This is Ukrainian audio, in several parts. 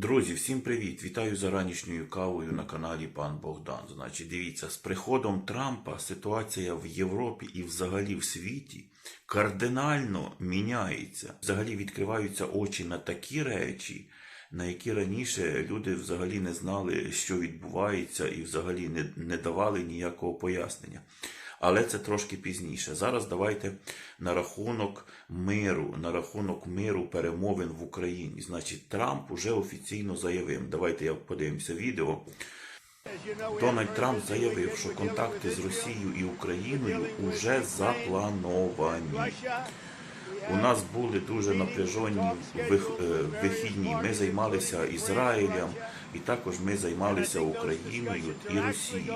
Друзі, всім привіт! Вітаю за ранішньою кавою на каналі Пан Богдан. Значить, дивіться, з приходом Трампа ситуація в Європі і взагалі в світі кардинально міняється. Взагалі відкриваються очі на такі речі, на які раніше люди взагалі не знали, що відбувається, і взагалі не, не давали ніякого пояснення. Але це трошки пізніше. Зараз давайте на рахунок миру, на рахунок миру перемовин в Україні. Значить, Трамп уже офіційно заявив. Давайте я подивимося відео. Дональд Трамп заявив, що контакти з Росією і Україною уже заплановані. У нас були дуже напряжені е, вихідні. Ми займалися Ізраїлем, і також ми займалися Україною і Росією.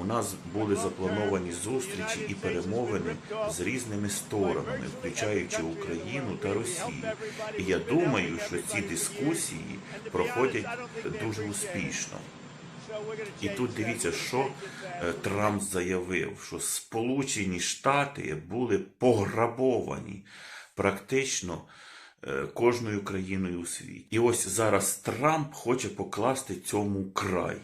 У нас були заплановані зустрічі і перемовини з різними сторонами, включаючи Україну та Росію. І я думаю, що ці дискусії проходять дуже успішно. І тут дивіться, що е, Трамп заявив, що Сполучені Штати були пограбовані практично е, кожною країною у світі. І ось зараз Трамп хоче покласти цьому край.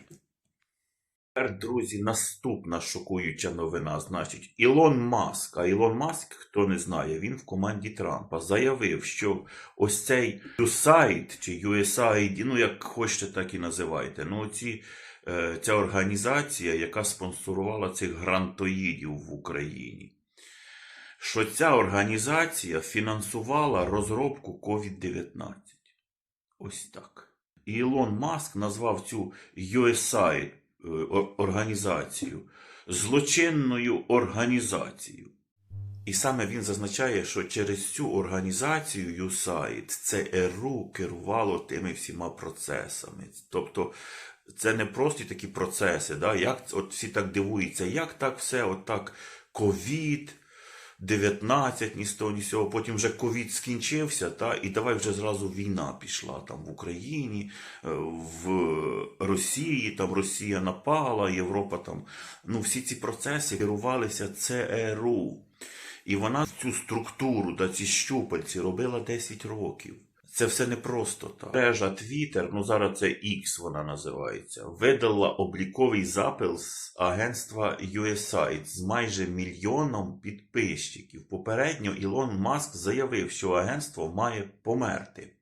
Тепер, друзі, наступна шокуюча новина. Значить, Ілон Маск, а Ілон Маск, хто не знає, він в команді Трампа заявив, що ось цей USAID чи USAID, ну як хочете, так і називайте. Ну, ці, е, ця організація, яка спонсорувала цих грантоїдів в Україні. Що ця організація фінансувала розробку COVID-19. Ось так. І Ілон Маск назвав цю USAID організацію злочинною організацією. І саме він зазначає, що через цю організацію USAID ЦРУ керувало тими всіма процесами. Тобто це не прості такі процеси, да? як от всі так дивуються, як так все, от так ковід. 19, ні з того, ні з потім вже ковід скінчився, та, і давай вже зразу війна пішла там в Україні, е, в Росії, там Росія напала, Європа там. Ну, всі ці процеси керувалися ЦРУ. І вона цю структуру та ці щупальці робила 10 років. Це все не просто так. Мережа Twitter, ну зараз це X вона називається, видала обліковий запил з агентства USAID з майже мільйоном підписчиків. Попередньо Ілон Маск заявив, що агентство має померти.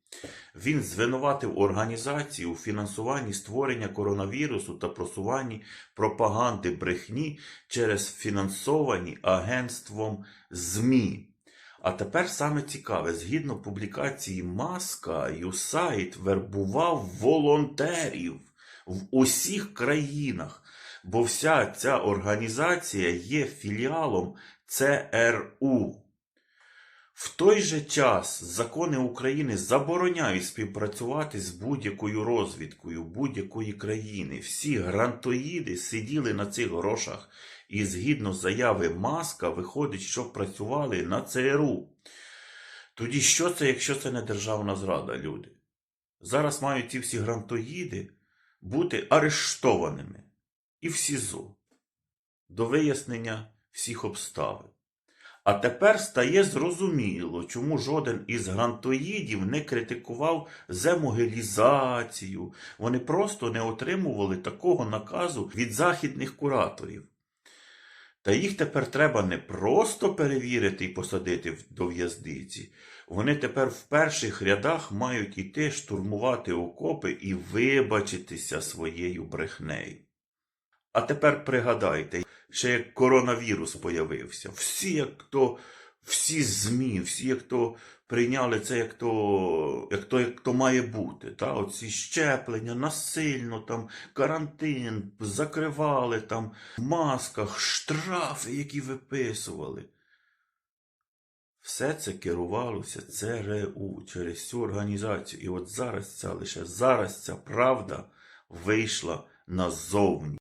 Він звинуватив організацію у фінансуванні створення коронавірусу та просуванні пропаганди брехні через фінансовані агентством ЗМІ. А тепер саме цікаве, згідно публікації Маска, USAID вербував волонтерів в усіх країнах, бо вся ця організація є філіалом ЦРУ. В той же час закони України забороняють співпрацювати з будь-якою розвідкою будь-якої країни. Всі грантоїди сиділи на цих грошах і згідно заяви Маска виходить, що працювали на ЦРУ. Тоді що це, якщо це не державна зрада, люди? Зараз мають ці всі грантоїди бути арештованими і в СІЗО до вияснення всіх обставин. А тепер стає зрозуміло, чому жоден із грантоїдів не критикував земогелізацію. Вони просто не отримували такого наказу від західних кураторів. Та їх тепер треба не просто перевірити і посадити до в'язниці. Вони тепер в перших рядах мають іти штурмувати окопи і вибачитися своєю брехнею. А тепер пригадайте, ще як коронавірус появився. Всі, як то, всі ЗМІ, всі, як то прийняли це, як то, як то, як то має бути. Та? Оці щеплення насильно, там, карантин, закривали там в масках, штрафи, які виписували. Все це керувалося ЦРУ через цю організацію. І от зараз ця лише зараз ця правда вийшла назовні.